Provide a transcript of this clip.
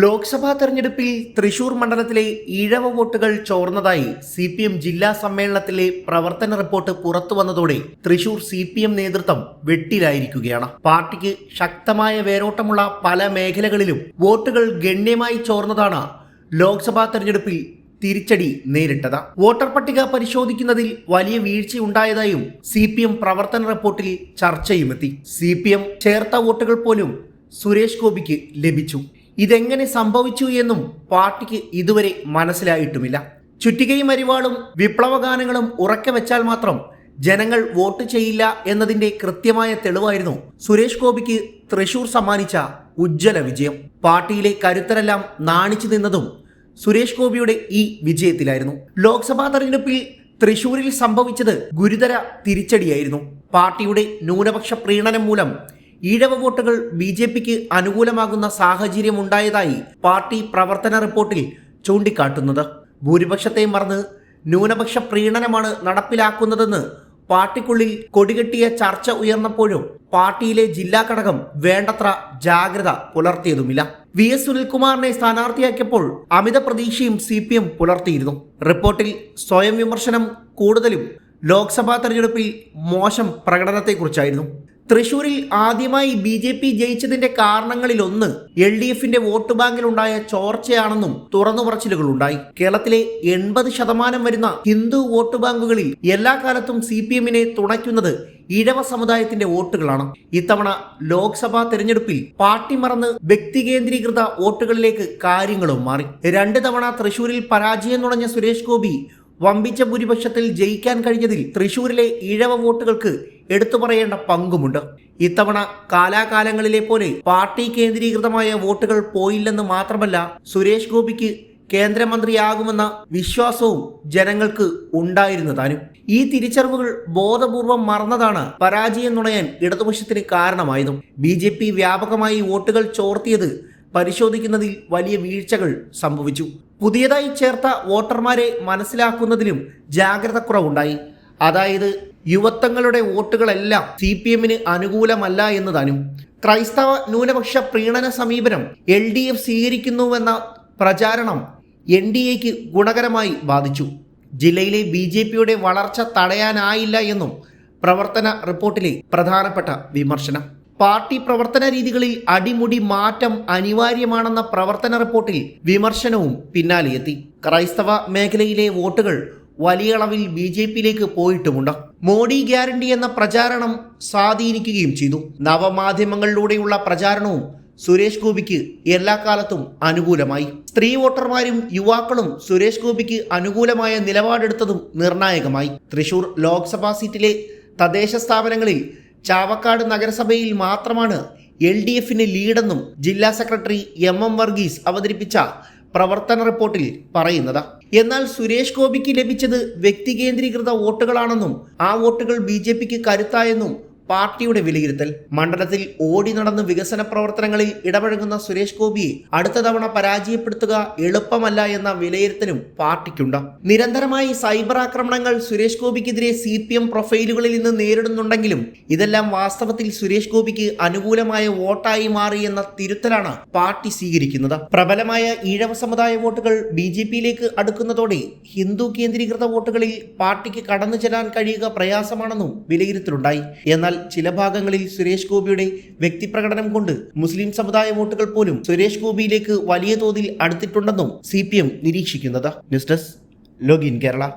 ലോക്സഭാ തെരഞ്ഞെടുപ്പിൽ തൃശൂർ മണ്ഡലത്തിലെ ഈഴവ വോട്ടുകൾ ചോർന്നതായി സി പി എം ജില്ലാ സമ്മേളനത്തിലെ പ്രവർത്തന റിപ്പോർട്ട് പുറത്തു വന്നതോടെ തൃശൂർ സി പി എം നേതൃത്വം വെട്ടിലായിരിക്കുകയാണ്. പാർട്ടിക്ക് ശക്തമായ വേരോട്ടമുള്ള പല മേഖലകളിലും വോട്ടുകൾ ഗണ്യമായി ചോർന്നതാണ് ലോക്സഭാ തെരഞ്ഞെടുപ്പിൽ തിരിച്ചടി നേരിട്ടത്. വോട്ടർ പട്ടിക പരിശോധിക്കുന്നതിൽ വലിയ വീഴ്ചയുണ്ടായതായും സി പി എം പ്രവർത്തന റിപ്പോർട്ടിൽ ചർച്ചയുമെത്തി. സി പി എം ചേർത്ത വോട്ടുകൾ പോലും സുരേഷ് ഗോപിക്ക് ലഭിച്ചു. ഇതെങ്ങനെ സംഭവിച്ചു എന്നും പാർട്ടിക്ക് ഇതുവരെ മനസ്സിലായിട്ടുമില്ല. ചുറ്റികയും അരിവാളും വിപ്ലവഗാനങ്ങളും ഉറക്കെ വെച്ചാൽ മാത്രം ജനങ്ങൾ വോട്ട് ചെയ്യില്ല എന്നതിന്റെ കൃത്യമായ തെളിവായിരുന്നു സുരേഷ് ഗോപിക്ക് തൃശൂർ സമ്മാനിച്ച ഉജ്ജ്വല വിജയം. പാർട്ടിയിലെ കരുത്തരെല്ലാം നാണിച്ചു നിന്നതും സുരേഷ് ഗോപിയുടെ ഈ വിജയത്തിലായിരുന്നു. ലോക്സഭാ തെരഞ്ഞെടുപ്പിൽ തൃശൂരിൽ സംഭവിച്ചത് ഗുരുതര തിരിച്ചടിയായിരുന്നു. പാർട്ടിയുടെ ന്യൂനപക്ഷ പ്രീണനം മൂലം ഈഴവ വോട്ടുകൾ ബി ജെ പിക്ക് അനുകൂലമാകുന്ന സാഹചര്യം ഉണ്ടായതായി പാർട്ടി പ്രവർത്തന റിപ്പോർട്ടിൽ ചൂണ്ടിക്കാട്ടുന്നത്. ഭൂരിപക്ഷത്തെ മറന്ന് ന്യൂനപക്ഷ പ്രീണനമാണ് നടപ്പിലാക്കുന്നതെന്ന് പാർട്ടിക്കുള്ളിൽ കൊടികെട്ടിയ ചർച്ച ഉയർന്നപ്പോഴും പാർട്ടിയിലെ ജില്ലാ ഘടകം വേണ്ടത്ര ജാഗ്രത പുലർത്തിയതുമില്ല. വി എസ് സുനിൽകുമാറിനെ സ്ഥാനാർത്ഥിയാക്കിയപ്പോൾ അമിത പ്രതീക്ഷയും സി പി എം പുലർത്തിയിരുന്നു. റിപ്പോർട്ടിൽ സ്വയം വിമർശനം കൂടുതലും ലോക്സഭാ തെരഞ്ഞെടുപ്പിൽ മോശം പ്രകടനത്തെക്കുറിച്ചായിരുന്നു. തൃശൂരിൽ ആദ്യമായി ബി ജെ പി ജയിച്ചതിന്റെ കാരണങ്ങളിലൊന്ന് എൽ ഡി എഫിന്റെ വോട്ട് ബാങ്കിലുണ്ടായ ചോർച്ചയാണെന്നും തുറന്നു പറച്ചിലുകളുണ്ടായി. കേരളത്തിലെ എൺപത് ശതമാനം വരുന്ന ഹിന്ദു വോട്ട് ബാങ്കുകളിൽ എല്ലാ കാലത്തും സി പി എമ്മിനെ തുണയ്ക്കുന്നത് ഇഴവ സമുദായത്തിന്റെ വോട്ടുകളാണ്. ഇത്തവണ ലോക്സഭാ തെരഞ്ഞെടുപ്പിൽ പാർട്ടി മറന്ന് വ്യക്തി കേന്ദ്രീകൃത വോട്ടുകളിലേക്ക് കാര്യങ്ങളും മാറി. രണ്ട് തവണ തൃശൂരിൽ പരാജയം നുണഞ്ഞ സുരേഷ് ഗോപി വമ്പിച്ച ഭൂരിപക്ഷത്തിൽ ജയിക്കാൻ കഴിഞ്ഞതിൽ തൃശൂരിലെ ഇഴവ വോട്ടുകൾക്ക് എടുത്തു പറയേണ്ട പങ്കുമുണ്ട്. ഇത്തവണ കാലാകാലങ്ങളിലെ പോലെ പാർട്ടി കേന്ദ്രീകൃതമായ വോട്ടുകൾ പോയില്ലെന്ന് മാത്രമല്ല സുരേഷ് ഗോപിക്ക് കേന്ദ്രമന്ത്രിയാകുമെന്ന വിശ്വാസവും ജനങ്ങൾക്ക് ഉണ്ടായിരുന്നതാനും. ഈ തിരിച്ചറിവുകൾ ബോധപൂർവം മറന്നതാണ് പരാജയം നുണയാൻ ഇടതുപക്ഷത്തിന് കാരണമായതും. ബി ജെ പി വ്യാപകമായി വോട്ടുകൾ ചോർത്തിയത് പരിശോധിക്കുന്നതിൽ വലിയ വീഴ്ചകൾ സംഭവിച്ചു. പുതിയതായി ചേർത്ത വോട്ടർമാരെ മനസ്സിലാക്കുന്നതിലും ജാഗ്രത കുറവുണ്ടായി അതായത് യുവത്വങ്ങളുടെ വോട്ടുകളെല്ലാം സി പി എമ്മിന് അനുകൂലമല്ല എന്നതാനും ക്രൈസ്തവ ന്യൂനപക്ഷ പ്രീണന സമീപനം എൽ ഡി എഫ് സ്വീകരിക്കുന്നുവെന്ന പ്രചാരണം എൻ ഡി എക്ക് ഗുണകരമായി ബാധിച്ചു. ജില്ലയിലെ ബി ജെ പിയുടെ വളർച്ച തടയാനായില്ല എന്നും പ്രവർത്തന റിപ്പോർട്ടിലെ പ്രധാനപ്പെട്ട വിമർശനം. പാർട്ടി പ്രവർത്തന രീതികളിൽ അടിമുടി മാറ്റം അനിവാര്യമാണെന്ന പ്രവർത്തന റിപ്പോർട്ടിൽ വിമർശനവും പിന്നാലെയെത്തി. ക്രൈസ്തവ മേഖലയിലെ വോട്ടുകൾ വലിയ അളവിൽ ബി ജെ പിയിലേക്ക് പോയിട്ടുമുണ്ട്. മോഡി ഗ്യാരണ്ടി എന്ന പ്രചാരണം സ്വാധീനിക്കുകയും ചെയ്തു. നവമാധ്യമങ്ങളിലൂടെയുള്ള പ്രചാരണവും സുരേഷ് ഗോപിക്ക് എല്ലാ കാലത്തും അനുകൂലമായി. സ്ത്രീ വോട്ടർമാരും യുവാക്കളും സുരേഷ് ഗോപിക്ക് അനുകൂലമായ നിലപാടെടുത്തതും നിർണായകമായി. തൃശൂർ ലോക്സഭാ സീറ്റിലെ തദ്ദേശ സ്ഥാപനങ്ങളിൽ ചാവക്കാട് നഗരസഭയിൽ മാത്രമാണ് എൽ ഡി എഫിന് ലീഡെന്നും ജില്ലാ സെക്രട്ടറി എം എം വർഗീസ് അവതരിപ്പിച്ച പ്രവർത്തന റിപ്പോർട്ടിൽ പറയുന്നത്. എന്നാൽ സുരേഷ് ഗോപിക്ക് ലഭിച്ചത് വ്യക്തികേന്ദ്രീകൃത വോട്ടുകളാണെന്നും ആ വോട്ടുകൾ ബി ജെ പിക്ക് കരുത്തായെന്നും പാർട്ടിയുടെ വിലയിരുത്തൽ മണ്ഡലത്തിൽ ഓടി നടന്ന് വികസന പ്രവർത്തനങ്ങളിൽ ഇടപഴകുന്ന സുരേഷ് ഗോപിയെ അടുത്ത തവണ പരാജയപ്പെടുത്തുക എളുപ്പമല്ല എന്ന വിലയിരുത്തലും പാർട്ടിക്കുണ്ട്. നിരന്തരമായി സൈബർ ആക്രമണങ്ങൾ സുരേഷ് ഗോപിക്കെതിരെ സി പി എം പ്രൊഫൈലുകളിൽ നിന്ന് നേരിടുന്നുണ്ടെങ്കിലും ഇതെല്ലാം വാസ്തവത്തിൽ സുരേഷ് ഗോപിക്ക് അനുകൂലമായ വോട്ടായി മാറി എന്ന തിരുത്തലാണ് പാർട്ടി സ്വീകരിക്കുന്നത്. പ്രബലമായ ഈഴവ സമുദായ വോട്ടുകൾ ബി ജെ പിയിലേക്ക് അടുക്കുന്നതോടെ ഹിന്ദു കേന്ദ്രീകൃത വോട്ടുകളിൽ പാർട്ടിക്ക് കടന്നു ചെല്ലാൻ കഴിയുക പ്രയാസമാണെന്നും വിലയിരുത്തലുണ്ടായി. എന്നാൽ ചില ഭാഗങ്ങളിൽ സുരേഷ് ഗോപിയുടെ വ്യക്തിപ്രകടനം കൊണ്ട് മുസ്ലിം സമുദായ വോട്ടുകൾ പോലും സുരേഷ് ഗോപിയിലേക്ക് വലിയ തോതിൽ അടുത്തിട്ടുണ്ടെന്നും സി നിരീക്ഷിക്കുന്നത്. News desk login Kerala.